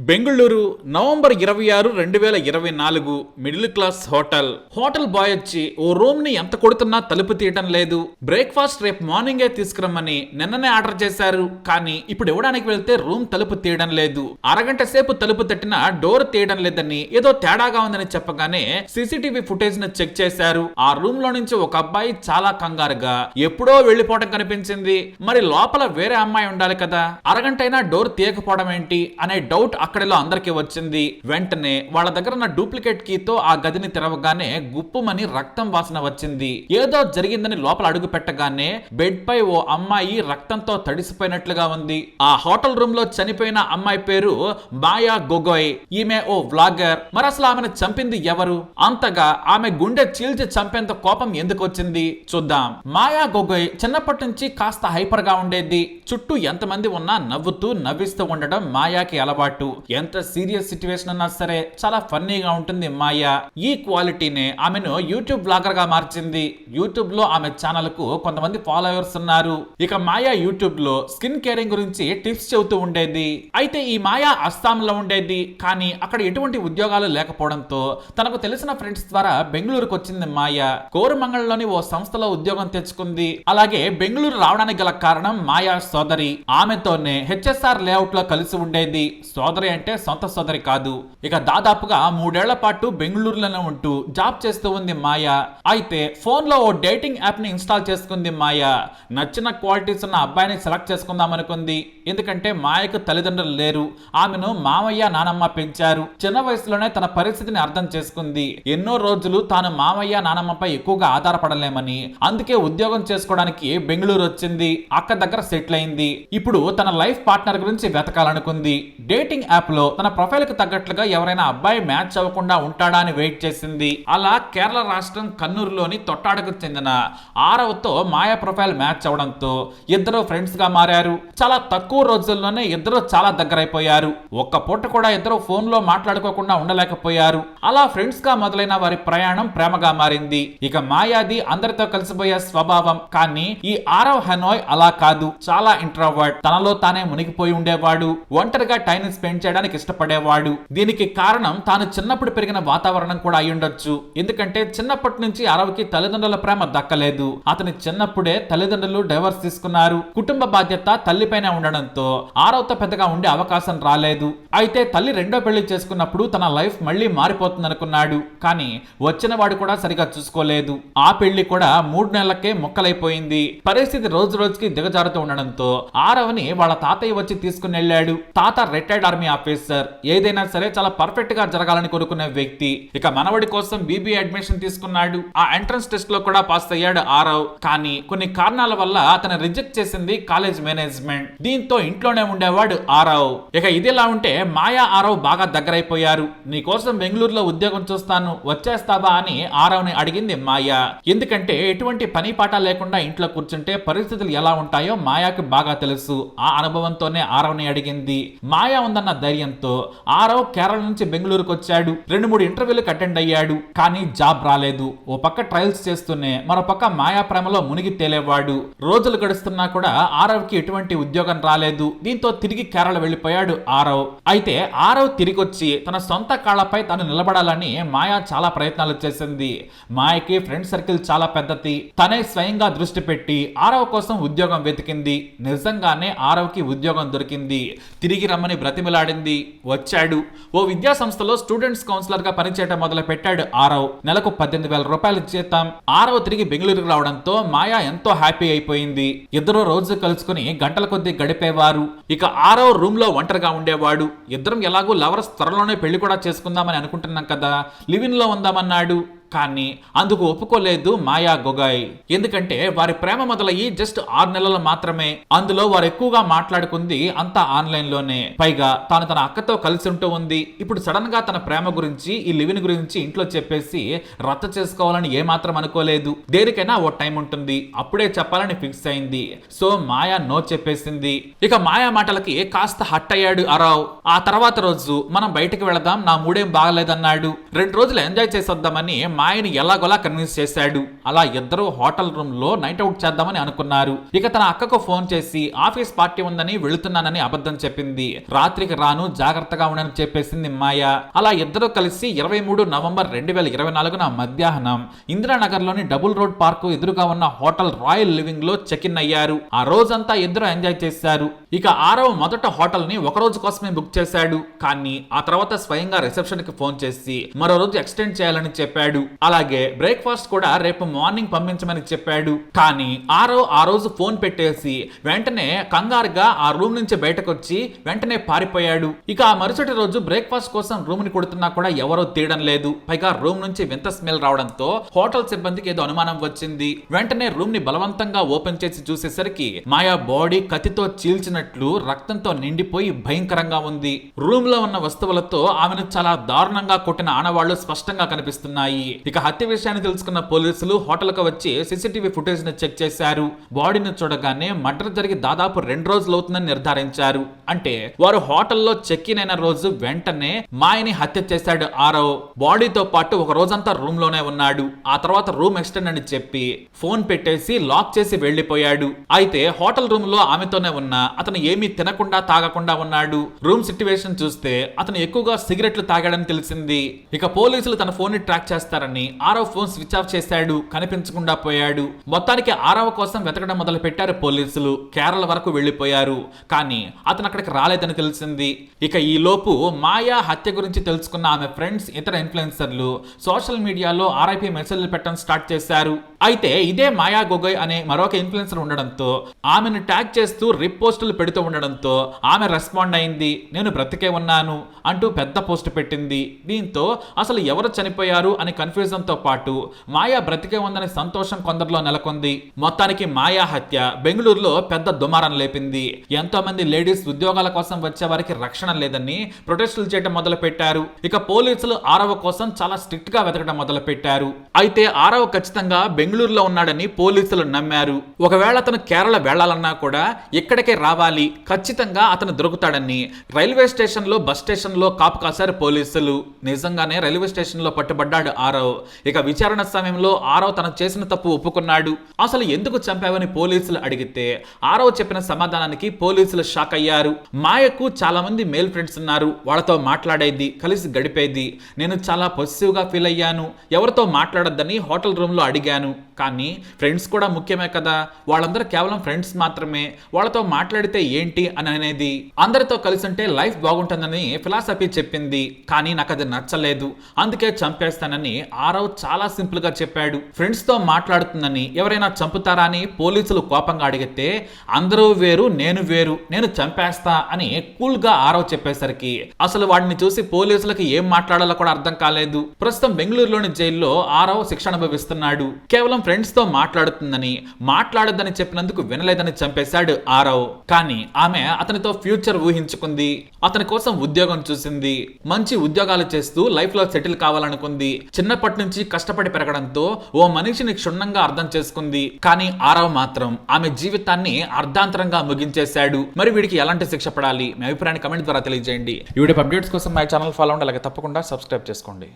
Bengaluru November ఇరవై ఆరు రెండు వేల ఇరవై నాలుగు middle class hotel. Hotel boy వచ్చి ఓ రూమ్ని ఎంత కొడుతున్నా తలుపు తీయటం లేదు. బ్రేక్ఫాస్ట్ రేపు మార్నింగే తీసుకురమ్మని నిన్ననే ఆర్డర్ చేశారు. కానీ ఇప్పుడు ఇవ్వడానికి వెళ్తే రూమ్ తలుపు తీయడం లేదు. అరగంట సేపు తలుపు తట్టినా డోర్ తీయడం లేదని ఏదో తేడాగా ఉందని చెప్పగానే సీసీటీవీ ఫుటేజ్ని చెక్ చేశారు. ఆ రూమ్లో నుంచి ఒక అబ్బాయి చాలా కంగారుగా ఎప్పుడో వెళ్ళిపోవడం కనిపించింది. మరి లోపల వేరే అమ్మాయి ఉండాలి కదా. అరగంటైనా డోర్ తీయకపోవడం ఏంటి? అనే డౌట్ అక్కడిలో అందరికీ వచ్చింది. వెంటనే వాళ్ళ దగ్గర ఉన్న డూప్లికేట్ కీతో ఆ గదిని తెరవగానే గుప్పుమని రక్తం వాసన వచ్చింది. ఏదో జరిగిందని లోపల అడుగు పెట్టగానే బెడ్ పై ఓ అమ్మాయి రక్తంతో తడిసిపోయినట్లుగా ఉంది. ఆ హోటల్ రూమ్లో చనిపోయిన అమ్మాయి పేరు మాయా గొగోయ్. ఈమె ఓ వ్లాగర్. మరి అసలు ఆమెను చంపింది ఎవరు? అంతగా ఆమె గుండె చీల్చి చంపేంత కోపం ఎందుకు వచ్చింది? చూద్దాం. మాయా గొగోయ్ చిన్నప్పటి నుంచి కాస్త హైపర్గా ఉండేది. చుట్టూ ఎంతమంది ఉన్నా నవ్వుతూ నవ్విస్తూ ఉండడం మాయాకి అలవాటు. ఎంత సీరియస్ సిచ్యువేషన్ అన్నా సరే చాలా ఫన్నీగా ఉంటుంది మాయ. ఈ క్వాలిటీనే ఆమెను యూట్యూబ్ బ్లాగర్గా మార్చింది. యూట్యూబ్లో ఆమె ఛానల్కు కొంతమంది ఫాలోవర్స్ ఉన్నారు. ఇక మాయా యూట్యూబ్లో స్కిన్ కేరింగ్ గురించి టిప్స్ చెబుతూ ఉండేది. అయితే ఈ మాయా అస్సాంలో ఉండేది. కానీ అక్కడ ఎటువంటి ఉద్యోగాలు లేకపోవడంతో తనకు తెలిసిన ఫ్రెండ్స్ ద్వారా బెంగళూరుకు వచ్చింది మాయా. కోరమంగళలోని ఓ సంస్థలో ఉద్యోగం తెచ్చుకుంది. అలాగే బెంగళూరు రావడానికి గల కారణం మాయా సోదరి. ఆమెతోనే హెచ్ఎస్ఆర్ లేఅవుట్లో కలిసి ఉండేది. సోదరి అంటే సొంత సోదరి కాదు. ఇక దాదాపుగా మూడేళ్ళ పాటు బెంగళూరులోనే ఉంటూ జాబ్ చేస్తూ ఉంది మాయ. అయితే ఫోన్లో ఓ డేటింగ్ యాప్ని ఇన్స్టాల్ చేసుకుంది మాయ. నచ్చిన క్వాలిటీస్ ఉన్న అబ్బాయిని సెలెక్ట్ చేసుకుందాం అనుకుంది ఎందుకంటే మాయకు తల్లిదండ్రులు లేరు. ఆమెను మామయ్య నానమ్మ పెంచారు. చిన్న వయసులోనే తన పరిస్థితిని అర్థం చేసుకుంది. ఎన్నో రోజులు తాను మామయ్య నానమ్మపై ఎక్కువగా ఆధారపడలేమని. అందుకే ఉద్యోగం చేసుకోవడానికి బెంగళూరు వచ్చింది. అక్క దగ్గర సెటిల్ అయింది. ఇప్పుడు తన లైఫ్ పార్ట్నర్ గురించి వెతకాలనుకుంది. డేటింగ్ యాప్ యాప్లో తన ప్రొఫైల్కి తగ్గట్లుగా ఎవరైనా అబ్బాయి మ్యాచ్ అవ్వకుండా ఉంటాడా అని వెయిట్ చేసింది. అలా కేరళ రాష్ట్రం కన్నూరులోని తొట్టాడకు చెందిన ఆరవతో మాయా ప్రొఫైల్ మ్యాచ్ అవడంతో ఇద్దరు ఫ్రెండ్స్గా మారారు. చాలా తక్కువ రోజుల్లోనే ఇద్దరు చాలా దగ్గరైపోయారు. ఒక్క పూట కూడా ఇద్దరు ఫోన్లో మాట్లాడుకోకుండా ఉండలేకపోయారు. అలా ఫ్రెండ్స్గా మొదలైన వారి ప్రయాణం ప్రేమగా మారింది. ఇక మాయాది అందరితో కలిసిపోయే స్వభావం కానీ ఈ ఆరవ్ హెనోయ్ అలా కాదు. చాలా ఇంట్రోవర్ట్. తనలో తానే మునిగిపోయి ఉండేవాడు. ఒంటరిగా టైం స్పెండ్ చేయడానికి ఇష్టపడేవాడు. దీనికి కారణం తాను చిన్నప్పుడు పెరిగిన వాతావరణం కూడా అయ్యుండొచ్చు ఎందుకంటే చిన్నప్పటి నుంచి అరవకి తల్లిదండ్రుల ప్రేమ దక్కలేదు. అతని చిన్నప్పుడే తల్లిదండ్రులు డైవర్స్ తీసుకున్నారు. కుటుంబ బాధ్యత తల్లిపైనే ఉండడంతో ఆరవతో పెద్దగా ఉండే అవకాశం రాలేదు. అయితే తల్లి రెండో పెళ్ళి చేసుకున్నప్పుడు తన లైఫ్ మళ్ళీ మారిపోతుంది అనుకున్నాడు కానీ వచ్చిన వాడు కూడా సరిగా చూసుకోలేదు. ఆ పెళ్ళి కూడా మూడు నెలలకే మొక్కలైపోయింది. పరిస్థితి రోజు రోజుకి దిగజారుతూ ఉండడంతో ఆరవని వాళ్ళ తాతయ్య వచ్చి తీసుకుని వెళ్ళాడు. తాత రిటైర్డ్ ఆర్మీ ఆఫీసర్ ఏదైనా సరే చాలా పర్ఫెక్ట్గా జరగాలని కోరుకునే వ్యక్తి. ఇక మనవడి కోసం బీబీ అడ్మిషన్ తీసుకున్నాడు. ఆ ఎంట్రన్స్ టెస్ట్లో కూడా పాస్ అయ్యాడు ఆరవ్. కానీ కొన్ని కారణాల వల్ల అతను రిజెక్ట్ చేసింది కాలేజ్ మేనేజ్మెంట్. దీంతో ఇంట్లోనే ఉండేవాడు ఆరవ్. ఇక ఇదిలా ఉంటే మాయా ఆరవ్ బాగా దగ్గరైపోయారు. నీ కోసం బెంగళూరులో ఉద్యోగం చూస్తాను. వచ్చేస్తావా? అని ఆరవ్ని అడిగింది మాయా. ఎందుకంటే ఎటువంటి పని పాట లేకుండా ఇంట్లో కూర్చుంటే పరిస్థితులు ఎలా ఉంటాయో మాయాకి బాగా తెలుసు. ఆ అనుభవంతోనే ఆరవ్ని అడిగింది. మాయా ఉందన్న ధైర్యంతో ఆరవ్ కేరళ నుంచి బెంగళూరుకు వచ్చాడు. రెండు మూడు ఇంటర్వ్యూలకు అటెండ్ అయ్యాడు. కానీ జాబ్ రాలేదు. ఓ పక్క ట్రయల్స్ చేస్తూనే మరో పక్క మాయా ప్రేమలో మునిగి తేలేవాడు. రోజులు గడుస్తున్నా కూడా ఆరవ్కి ఎటువంటి ఉద్యోగం రాలేదు. దీంతో తిరిగి కేరళ వెళ్ళిపోయాడు ఆరవ్. అయితే ఆరవ్ తిరిగి వచ్చి తన సొంత కాళ్ళపై తను నిలబడాలని మాయా చాలా ప్రయత్నాలు చేసింది. మాయకి ఫ్రెండ్ సర్కిల్ చాలా పెద్దది. తనే స్వయంగా దృష్టి పెట్టి ఆరవ్ కోసం ఉద్యోగం వెతికింది. నిజంగానే ఆరవ్కి ఉద్యోగం దొరికింది. తిరిగి రమ్మని మాట్లాడింది వచ్చాడు. ఓ విద్యా సంస్థలో స్టూడెంట్స్ కౌన్సిలర్గా పనిచేయడం మొదలు పెట్టాడు ఆరవ్. నెలకు పద్దెనిమిది వేల రూపాయలు జీతం ఆరవ్ తిరిగి బెంగళూరుకు రావడంతో మాయా ఎంతో హ్యాపీ అయిపోయింది. ఇద్దరు రోజు కలుసుకుని గంటల కొద్దీ గడిపేవారు. ఇక ఆరవ్ రూమ్లో ఒంటరిగా ఉండేవాడు. ఇద్దరం ఎలాగూ లవర్స్ త్వరలోనే పెళ్ళి కూడా చేసుకుందామని అనుకుంటున్నాం కదా. లివిన్లో ఉందామన్నాడు. కానీ అందుకు ఒప్పుకోలేదు మాయా గొగాయ్ ఎందుకంటే వారి ప్రేమ మొదలయ్యి జస్ట్ ఆరు నెలలు మాత్రమే. అందులో వారు ఎక్కువగా మాట్లాడుకుంది అంతా ఆన్లైన్లోనే పైగా తాను తన అక్కతో కలిసి ఉంటూ ఉంది. ఇప్పుడు సడన్గా తన ప్రేమ గురించి ఈ లివిన్ గురించి ఇంట్లో చెప్పేసి రద్ద చేసుకోవాలని ఏమాత్రం అనుకోలేదు. దేనికైనా ఓ టైం ఉంటుంది. అప్పుడే చెప్పాలని ఫిక్స్ అయింది. సో మాయా నో చెప్పేసింది. ఇక మాయా మాటలకి కాస్త హట్ అయ్యాడు అరావ్. ఆ తర్వాత రోజు మనం బయటకు వెళదాం నా మూడేం బాగలేదన్నాడు. రెండు రోజులు ఎంజాయ్ చేసొద్దామని మాయని ఎలాగోలా కన్విన్స్ చేశాడు. అలా ఇద్దరు హోటల్ రూమ్లో నైట్ అవుట్ చేద్దామని అనుకున్నారు. ఇక తన అక్కకు ఫోన్ చేసి ఆఫీస్ పార్టీ ఉందని వెళుతున్నానని అబద్ధం చెప్పింది. రాత్రికి రాను జాగ్రత్తగా ఉండని చెప్పేసింది మాయ. అలా ఇద్దరు కలిసి ఇరవై మూడు నవంబర్ రెండు వేల ఇరవై నాలుగున మధ్యాహ్నం ఇందిరానగర్లోని డబుల్ రోడ్ పార్క్ ఎదురుగా ఉన్న హోటల్ రాయల్ లివింగ్లో చెక్ ఇన్ అయ్యారు. ఆ రోజంతా ఇద్దరు ఎంజాయ్ చేశారు. ఇక ఆరవ మొదట హోటల్ని ఒక రోజు కోసమే బుక్ చేశాడు. కానీ ఆ తర్వాత స్వయంగా రిసెప్షన్కి ఫోన్ చేసి మరో రోజు ఎక్స్టెండ్ చేయాలని చెప్పాడు. అలాగే బ్రేక్ఫాస్ట్ కూడా రేపు మార్నింగ్ పంపించమని చెప్పాడు. కానీ ఆరో ఆ రోజు ఫోన్ పెట్టేసి వెంటనే కంగారుగా ఆ రూమ్ నుంచి బయటకు వచ్చి వెంటనే పారిపోయాడు. ఇక ఆ మరుసటి రోజు బ్రేక్ఫాస్ట్ కోసం రూమ్ని కొడుతున్నా కూడా ఎవరో తీయడం లేదు. పైగా రూమ్ నుంచి వింత స్మెల్ రావడంతో హోటల్ సిబ్బందికి ఏదో అనుమానం వచ్చింది. వెంటనే రూమ్ని బలవంతంగా ఓపెన్ చేసి చూసేసరికి మాయా బాడీ కత్తితో చీల్చినట్లు రక్తంతో నిండిపోయి భయంకరంగా ఉంది. రూమ్లో ఉన్న వస్తువులతో ఆమెను చాలా దారుణంగా కొట్టిన ఆనవాళ్ళు స్పష్టంగా కనిపిస్తున్నాయి. ఇక హత్య విషయాన్ని తెలుసుకున్న పోలీసులు హోటల్కు వచ్చి సీసీటీవీ ఫుటేజ్ని చెక్ చేశారు. బాడీని చూడగానే మర్డర్ జరిగి దాదాపు రెండు రోజులు అవుతుందని నిర్ధారించారు. అంటే వారు హోటల్లో చెక్ ఇన్ అయిన రోజు వెంటనే మాయని హత్య చేశాడు ఆరవ్ బాడీతో పాటు ఒక రోజంతా రూమ్లోనే ఉన్నాడు. ఆ తర్వాత రూమ్ ఎక్స్టెండ్ అని చెప్పి ఫోన్ పెట్టేసి లాక్ చేసి వెళ్ళిపోయాడు అయితే హోటల్ రూమ్లో ఆమెతోనే ఉన్న అతను ఏమీ తినకుండా తాగకుండా ఉన్నాడు. రూమ్ సిట్యువేషన్ చూస్తే అతను ఎక్కువగా సిగరెట్లు తాగాడని తెలిసింది. ఇక పోలీసులు తన ఫోన్ని ట్రాక్ చేస్తారని ఆరవ్ ఫోన్ స్విచ్ ఆఫ్ చేశాడు కనిపించకుండా పోయాడు. మొత్తానికి ఆరవ కోసం వెతకడం మొదలు పెట్టారు పోలీసులు. కేరళ వరకు వెళ్ళిపోయారు కానీ అతను అక్కడికి రాలేదని తెలిసింది. ఇక ఈ లోపు మాయా హత్య గురించి తెలుసుకున్న ఆమె ఫ్రెండ్స్ ఇతర ఇన్ఫ్లుయెన్సర్లు సోషల్ మీడియాలో ఆర్ఐపీ మెసేజ్లు పెట్టడం స్టార్ట్ చేశారు. అయితే ఇదే మాయా గొగోయ్ అనే మరొక ఇన్ఫ్లుయెన్సర్ ఉండడంతో ఆమెను ట్యాగ్ చేస్తూ రిపోస్టులు పెడుతూ ఉండడంతో ఆమె రెస్పాండ్ అయింది. నేను బ్రతికే ఉన్నాను అంటూ పెద్ద పోస్ట్ పెట్టింది. దీంతో అసలు ఎవరు చనిపోయారు అని కన్ఫ్యూజ్ తో పాటు మాయా బ్రతికే ఉందని సంతోషం కొందరిలో నెలకొంది. మొత్తానికి మాయా హత్య బెంగళూరులో పెద్ద దుమారం లేపింది. ఎంతో మంది లేడీస్ ఉద్యోగాల కోసం వచ్చే వారికి రక్షణ లేదని ప్రొటెస్టులు చేయడం మొదలు పెట్టారు ఇక పోలీసులు ఆరవ కోసం చాలా స్ట్రిక్ట్గా వెతకడం మొదలు పెట్టారు అయితే ఆరవ ఖచ్చితంగా బెంగళూరులో ఉన్నాడని పోలీసులు నమ్మారు. ఒకవేళ అతను కేరళ వెళ్ళాలన్నా కూడా ఇక్కడికే రావాలి. ఖచ్చితంగా అతను దొరుకుతాడని రైల్వే స్టేషన్లో బస్ స్టేషన్లో కాపు కాశారు పోలీసులు. నిజంగానే రైల్వే స్టేషన్లో పట్టుబడ్డాడు ఆరవ్ ఇక విచారణ సమయంలో ఆరవ్ తను చేసిన తప్పు ఒప్పుకున్నాడు. అసలు ఎందుకు చంపావని పోలీసులు అడిగితే ఆరవ్ చెప్పిన సమాధానానికి పోలీసులు షాక్ అయ్యారు. మాయకు చాలా మంది మేల్ ఫ్రెండ్స్ ఉన్నారు. వాళ్ళతో మాట్లాడేది కలిసి గడిపేది. నేను చాలా పొసిటివ్గా ఫీల్ అయ్యాను. ఎవరితో మాట్లాడొద్దని హోటల్ రూమ్లో అడిగాను. కానీ ఫ్రెండ్స్ కూడా ముఖ్యమే కదా. వాళ్ళందరూ కేవలం ఫ్రెండ్స్ మాత్రమే. వాళ్ళతో మాట్లాడితే ఏంటి అని అనేది అందరితో కలిసి ఉంటే లైఫ్ బాగుంటుందని ఫిలాసఫీ చెప్పింది. కానీ నాకు అది నచ్చలేదు. అందుకే చంపేస్తానని ఆరవ్ చాలా సింపుల్గా చెప్పాడు. ఫ్రెండ్స్తో మాట్లాడుతుందని ఎవరైనా చంపుతారా అని పోలీసులు కోపంగా అడిగితే అందరూ వేరు నేను వేరు నేను చంపేస్తా అని కూల్గా ఆరవ్ చెప్పేసరికి అసలు వాడిని చూసి పోలీసులకు ఏం మాట్లాడాలో కూడా అర్థం కాలేదు. ప్రస్తుతం బెంగళూరులోని జైల్లో ఆరవ్ శిక్ష అనుభవిస్తున్నాడు. కేవలం ఫ్రెండ్స్తో మాట్లాడుతుందని మాట్లాడొద్దని చెప్పినందుకు వినలేదని చంపేశాడు ఆరవ్. కానీ ఆమె అతనితో ఫ్యూచర్ ఊహించుకుంది అతని కోసం ఉద్యోగం చూసింది మంచి ఉద్యోగాలు చేస్తూ లైఫ్లో సెటిల్ కావాలనుకుంది చిన్నప్పటి నుంచి కష్టపడి పెరగడంతో ఓ మనిషిని క్షుణ్ణంగా అర్థం చేసుకుంది. కానీ ఆరవ్ మాత్రం ఆమె జీవితాన్ని అర్ధాంతరంగా ముగించేశాడు. మరి వీడికి ఎలాంటి శిక్ష పడాలి? మీ అభిప్రాయాన్ని కమెంట్ ద్వారా తెలియజేయండి. ఈ వీడియో అప్డేట్స్ కోసం మై ఛానల్ ఫాలో అవ్వండి అలాగే తప్పకుండా సబ్స్క్రైబ్ చేసుకోండి.